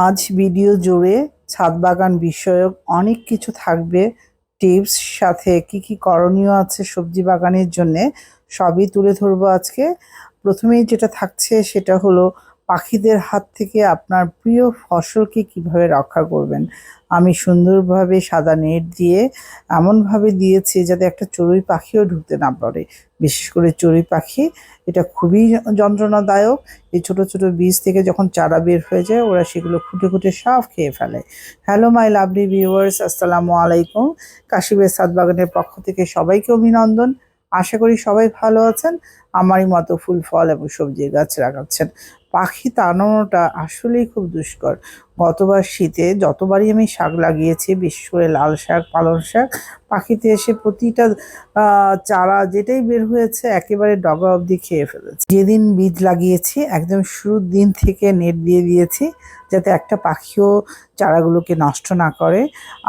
আজ ভিডিও জুড়ে ছাদ বাগান বিষয়ক অনেক কিছু থাকবে। টিপস, সাথে কি কি করণীয় আছে সবজি বাগানের জন্যে, সবই তুলে ধরবো আজকে। প্রথমেই যেটা থাকছে সেটা হলো পাখিদের হাত থেকে আপনার প্রিয় ফসলকে কীভাবে রক্ষা করবেন? আমি সুন্দরভাবে সাদা নেট দিয়ে এমনভাবে দিয়েছি যাতে একটা চড়ুই পাখিও ঢুকতে না পারে। বিশেষ করে চড়ুই পাখি, এটা খুবই যন্ত্রণাদায়ক। এই ছোট ছোট বীজ থেকে যখন চারা বের হয়ে যায়, ওরা সেগুলো খুঁটে খুঁটে সব খেয়ে ফেলে। হ্যালো মাই লাভলি ভিউয়ার্স আসসালামু আলাইকুম। কাশিবের সাদ বাগানের পক্ষ থেকে সবাইকে অভিনন্দন। আশা করি সবাই ভালো আছেন। আমারই মতো ফুল, ফল এবং সবজির গাছ লাগাচ্ছেন। পাখি তাড়ানোটা আসলেই খুব দুষ্কর। গতবার শীতে যতবারই আমি শাক লাগিয়েছি বিশেষ করে লাল শাক, পালং শাক, পাখিতে এসে প্রতিটা চারা যেটাই বের হয়েছে একেবারে ডগা অবধি খেয়ে ফেলেছে। যেদিন বীজ লাগিয়েছি, একদম শুরুর দিন থেকে নেট দিয়ে দিয়েছি, যাতে একটা পাখিও চারাগুলোকে নষ্ট না করে।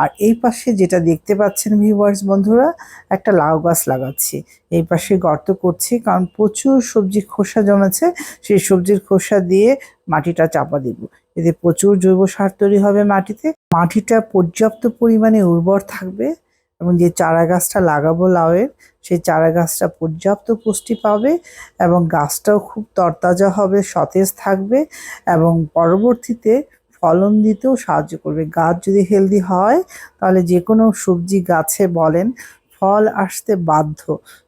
আর এই পাশে যেটা দেখতে পাচ্ছেন ভিউয়ার্স বন্ধুরা, একটা লাউ গাছ লাগাচ্ছি। এই পাশে গর্ত করছি, কারণ প্রচুর সবজি খোসা জমেছে। সেই সবজির খোসা দিয়ে মাটিটা চাপা দিব। এতে প্রচুর জৈব সার তৈরি হবে মাটিতে। মাটিটা পর্যাপ্ত পরিমাণে উর্বর থাকবে এবং যে চারা গাছটা লাগাবো লাউয়ের, সেই চারা গাছটা পর্যাপ্ত পুষ্টি পাবে এবং গাছটাও খুব তরতাজা হবে, সতেজ থাকবে এবং পরবর্তীতে ফলন দিতেও সাহায্য করবে। গাছ যদি হেলদি হয়, তাহলে যে কোনো সবজি গাছে বলেন ফল আসতে বাধ্য,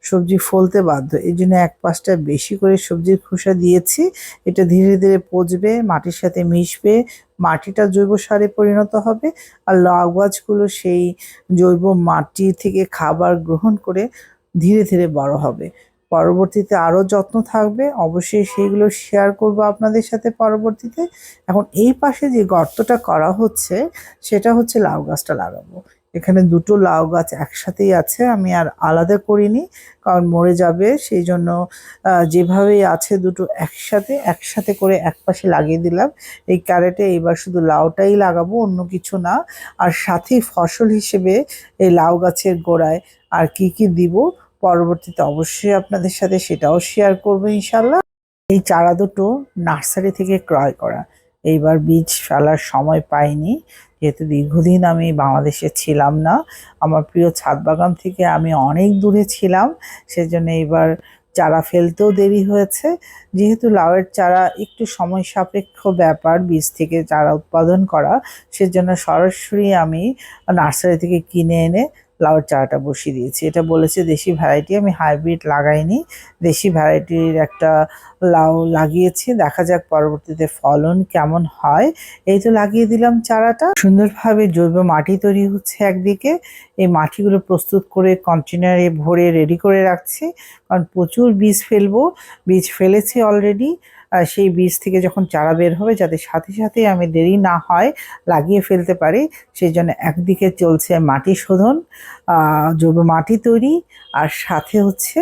সবজি ফলতে বাধ্য। এই জন্য এক পাশটা বেশি করে সবজির খোসা দিয়েছি। এটা ধীরে ধীরে পচবে, মাটির সাথে মিশবে, মাটিটা জৈব সারে পরিণত হবে আর লাউ গাছগুলো সেই জৈব মাটি থেকে খাবার গ্রহণ করে ধীরে ধীরে বড় হবে। পরবর্তীতে আরও যত্ন থাকবে, অবশ্যই সেইগুলো শেয়ার করব আপনাদের সাথে পরবর্তীতে। এখন এই পাশে যে গর্তটা করা হচ্ছে, সেটা হচ্ছে লাউ গাছটা লাগাবো। এখানে দুটো লাউ গাছ একসাথেই আছে, আমি আর আলাদা করিনি, কারণ মরে যাবে, সেই জন্য যেভাবেই আছে দুটো একসাথে একসাথে করে এক পাশে লাগিয়ে দিলাম। এই ক্যারেটে এবার শুধু লাউটাই লাগাবো, অন্য কিছু না। আর সাথেই ফসল হিসেবে এই লাউ গাছের গোড়ায় আর কি কি দিব, পরবর্তীতে অবশ্যই আপনাদের সাথে সেটাও শেয়ার করব ইনশাল্লাহ এই চারা দুটো নার্সারি থেকে ক্রয় করা। এইবার বীজ ফেলার সময় পাইনি। যেহেতু দীর্ঘদিন আমি বাংলাদেশে ছিলাম না, আমার প্রিয় ছাদ বাগান থেকে আমি অনেক দূরে ছিলাম, সেজন্য এইবার চারা ফেলতেও দেরি হয়েছে। যেহেতু লাউয়ের চারা একটু সময় সাপেক্ষ ব্যাপার, বীজ থেকে চারা উৎপাদন করা, সেজন্য সরাসরি আমি নার্সারি থেকে কিনে এনে লাউয়ের চারাটা বসিয়ে দিয়েছি। এটা বলেছে দেশি ভ্যারাইটি আমি হাইব্রিড লাগাইনি। দেশি ভ্যারাইটির একটা লাউ লাগিয়েছি। দেখা যাক পরবর্তীতে ফলন কেমন হয়। এই তো লাগিয়ে দিলাম চারাটা। সুন্দরভাবে জৈব মাটি তৈরি হচ্ছে একদিকে। এই মাটিগুলো প্রস্তুত করে কন্টেনারে ভরে রেডি করে রাখছি। কারণ প্রচুর বীজ ফেলব। বীজ ফেলেছি অলরেডি সেই বীজ থেকে যখন চারা বের হবে যাতে সাথে সাথে আমি দেরি না হয় লাগিয়ে ফেলতে পারি, সেই জন্য একদিকে চলছে মাটি শোধন জৈব মাটি তৈরি, আর সাথে হচ্ছে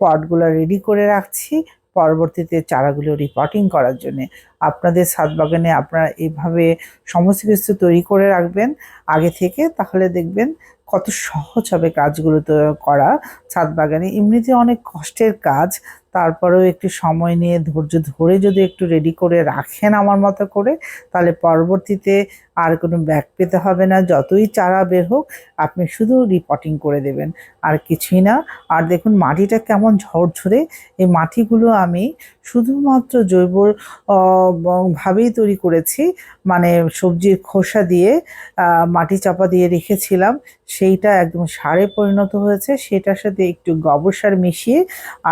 পটগুলো রেডি করে রাখছি পরবর্তীতে চারাগুলো রিপোর্টিং করার জন্য। আপনাদের ছাদ বাগানে আপনারা এইভাবে সমস্ত কিছু তৈরি করে রাখবেন আগে থেকে, তাহলে দেখবেন কত সহজ হবে কাজগুলো তো করা। ছাদ বাগানে এমনিতে অনেক কষ্টের কাজ তারপরেও একটু সময় নিয়ে ধৈর্য ধরে যদি একটু রেডি করে রাখেন আমার মতো করে, তাহলে পরবর্তীতে আর কোনো ব্যাগ পেতে হবে না, যতই চারা বের হোক, আপনি শুধু রিপোর্টিং করে দেবেন, আর কিছুই না। আর দেখুন, মাটিটা কেমন ঝরঝরে, এই মাটিগুলো আমি শুধুমাত্র জৈব ভাবেই তৈরি করেছি। মানে সবজির খোসা দিয়ে মাটি চাপা দিয়ে রেখেছিলাম, সেইটা একদম সারে পরিণত হয়েছে। সেটার সাথে একটু গোবর সার মিশিয়ে,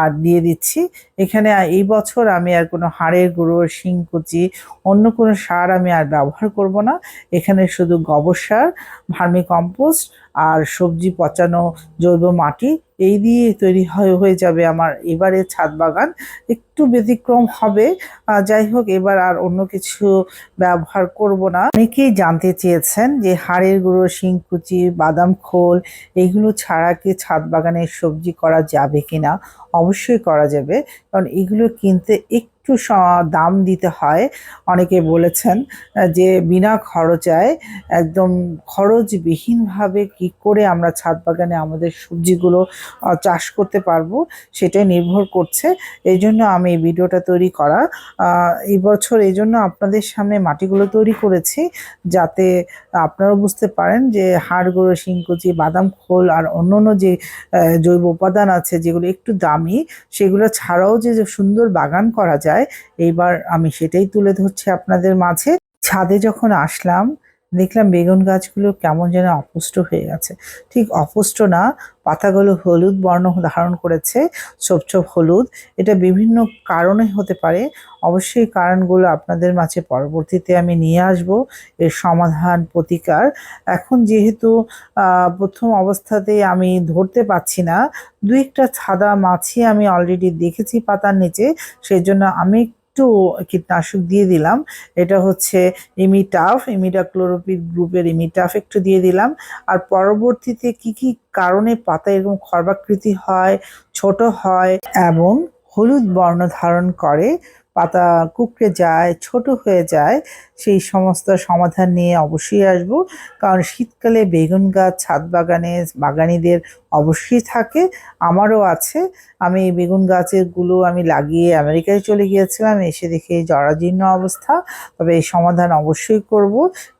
আর দিয়ে দিচ্ছি। এখানে এই বছর আমি আর কোনো হাড়ের গুঁড়ো শিং, কুচি, অন্য কোনো সার আমি আর ব্যবহার করব না। এখানে শুধু গোবর সার ভার্মি কম্পোস্ট আর সবজি পচানো জৈব মাটি এই দিয়ে তৈরি হয়ে যাবে আমার। এবারে ছাদ বাগান একটু ব্যতিক্রম হবে। যাই হোক, এবার আর অন্য কিছু ব্যবহার করব না। অনেকেই জানতে চেয়েছেন যে হাড়ের গুঁড়ো, শিংকুচি, বাদাম খোল, এগুলো ছাড়া কি ছাদ বাগানের সবজি করা যাবে কিনা? অবশ্যই করা যাবে। কারণ এগুলো কিনতে একটু একটু দাম দিতে হয়। অনেকে বলেছেন যে বিনা খরচায় একদম খরচবিহীনভাবে কি করে আমরা ছাদ বাগানে আমাদের সবজিগুলো চাষ করতে পারব সেটাই নির্ভর করছে। এই জন্য আমি এই ভিডিওটা তৈরি করা এই বছর এই জন্য আপনাদের সামনে মাটিগুলো তৈরি করেছি যাতে আপনারা বুঝতে পারেন যে হাড় গুঁড়ো, শিংকুচি, বাদাম খোল আর অন্য অন্য যে জৈব উপাদান আছে যেগুলো একটু দামি, সেগুলো ছাড়াও যে সুন্দর বাগান করা যায় এইবার আমি সেটাই তুলে ধরছি আপনাদের মাঝে। ছাদে যখন আসলাম দেখলাম বেগুন গাছগুলো কেমন যেন অপুষ্ট হয়ে গেছে। ঠিক অপুষ্ট না, পাতাগুলো হলুদ বর্ণ ধারণ করেছে, ছোপ ছোপ হলুদ। এটা বিভিন্ন কারণে হতে পারে। অবশ্যই কারণগুলো আপনাদের মাঝে পরবর্তীতে আমি নিয়ে আসব। এর সমাধান, প্রতিকার। এখন যেহেতু প্রথম অবস্থাতেই আমি ধরতে পাচ্ছি না, দু একটা ছাদা মাছি আমি অলরেডি দেখেছি পাতার নিচে সেই জন্য আমি একটু কীটনাশক দিয়ে দিলাম। এটা হচ্ছে ইমিটাফ ইমিটা ক্লোরোপিড গ্রুপের ইমিটাফ একটু দিয়ে দিলাম। আর পরবর্তীতে কি কি কারণে পাতা এরকম খর্বাকৃতি হয়, ছোট হয় এবং হলুদ বর্ণ ধারণ করে পাতা কুকড়ে যায়, ছোট হয়ে যায়, সেই সমস্ত সমাধান নিয়ে অবশ্যই আসব। কারণ শীতকালে বেগুন গাছ ছাদ বাগানে, বাগানিদের অবশ্যই থাকে, আমারও আছে। আমি বেগুন গাছেরগুলো আমি লাগিয়ে আমেরিকায় চলে গিয়েছিলাম, এসে দেখে জরাজীর্ণ অবস্থা। তবে এই সমাধান অবশ্যই করব।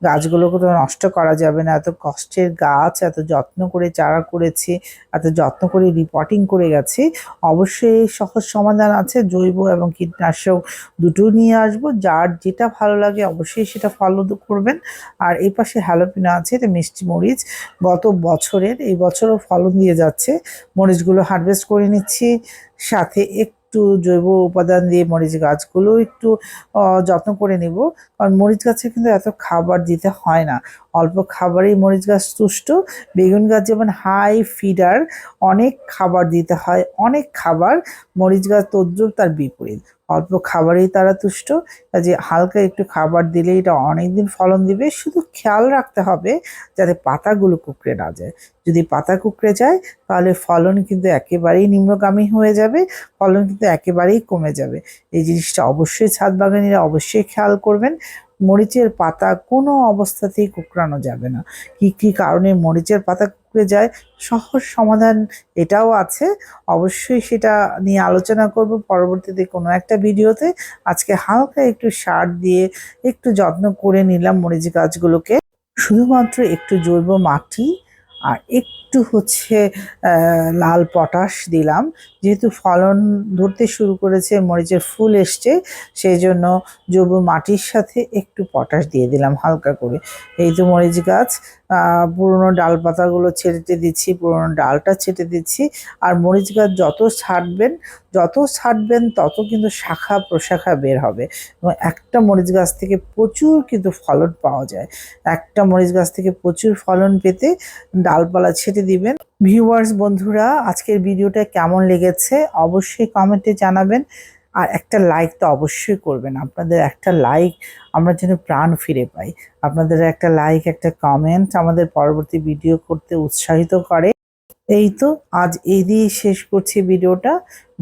গাছগুলোকে তো নষ্ট করা যাবে না। এত কষ্টের গাছ, এত যত্ন করে চারা করেছি, এত যত্ন করে রিপোর্টিং করে গেছি। অবশ্যই সহজ সমাধান আছে জৈব এবং কীটনাশক দুটো নিয়ে আসব। যার যেটা ভালো লাগে অবশ্যই সেটা ফলো করবেন। আর এই পাশে হ্যালোপিনো আছে, এটা মিষ্টি মরিচ। গত বছরের, এই বছরও ফলন দিয়ে যাচ্ছে। মরিচগুলো হারভেস্ট করে নিচ্ছি। সাথে একটু জৈব উপাদান দিয়ে মরিচ গাছগুলো একটু যত্ন করে নিব। কারণ মরিচ গাছে কিন্তু এত খাবার দিতে হয় না। অল্প খাবারেই মরিচ গাছ তুষ্ট। বেগুন গাছ যেমন হাই ফিডার অনেক খাবার দিতে হয়। অনেক খাবার মরিচ গাছ তদ্রুপ তার বিপরীত। অল্প খাবারেই তারা তুষ্ট। যে হালকা একটু খাবার দিলে এটা অনেক দিন ফলন দিবে। শুধু খেয়াল রাখতে হবে যাতে পাতাগুলো কুকড়ে না যায়। যদি পাতা কুকড়ে যায়, তাহলে ফলন কিন্তু একেবারেই নিম্নগামী হয়ে যাবে। ফলন কিন্তু একেবারেই কমে যাবে। এই জিনিসটা অবশ্যই ছাদ বাগানিরা অবশ্যই খেয়াল করবেন। মরিচের পাতা কোনো অবস্থাতেই কুকড়ানো যাবে না। কি কি কারণে মরিচের পাতা কুকড়ে যায়? সহজ সমাধান এটাও আছে। অবশ্যই সেটা নিয়ে আলোচনা করব পরবর্তীতে কোনো একটা ভিডিওতে। আজকে হালকা একটু সার দিয়ে একটু যত্ন করে নিলাম মরিচ গাছগুলোকে। শুধুমাত্র একটু জৈব মাটি আর একটু হচ্ছে লাল পটাশ দিলাম। যেহেতু ফলন ধরতে শুরু করেছে, মরিচের ফুল এসছে, সেই জন্য জৈব মাটির সাথে একটু পটাশ দিয়ে দিলাম হালকা করে। এই তো মরিচ গাছ পুরোনো ডাল পাতাগুলো ছেটে দিচ্ছি, পুরোনো ডালটা ছেটে দিচ্ছি। আর মরিচ গাছ যত ছাড়বেন যত ছাড়বেন তত কিন্তু শাখা প্রশাখা বের হবে। এবং একটা মরিচ গাছ থেকে প্রচুর কিন্তু ফলন পাওয়া যায়। একটা মরিচ গাছ থেকে প্রচুর ফলন পেতে ডালপালা ছেটে দিবেন। ভিউয়ার্স বন্ধুরা, আজকের ভিডিওটা কেমন লেগেছে অবশ্যই কমেন্টে জানাবেন। আর একটা লাইক তো অবশ্যই করবেন। আপনাদের একটা লাইক আমরা যেন প্রাণ ফিরে পাই। আপনাদের একটা লাইক একটা কমেন্ট আমাদের পরবর্তী ভিডিও করতে উৎসাহিত করে। এই তো, আজ এই দিয়ে শেষ করছি ভিডিওটা।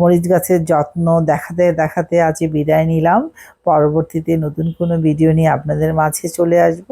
মরিচ গাছের যত্ন দেখাতে দেখাতে আজ বিদায় নিলাম। পরবর্তীতে নতুন কোনো ভিডিও নিয়ে আপনাদের মাঝে চলে আসব।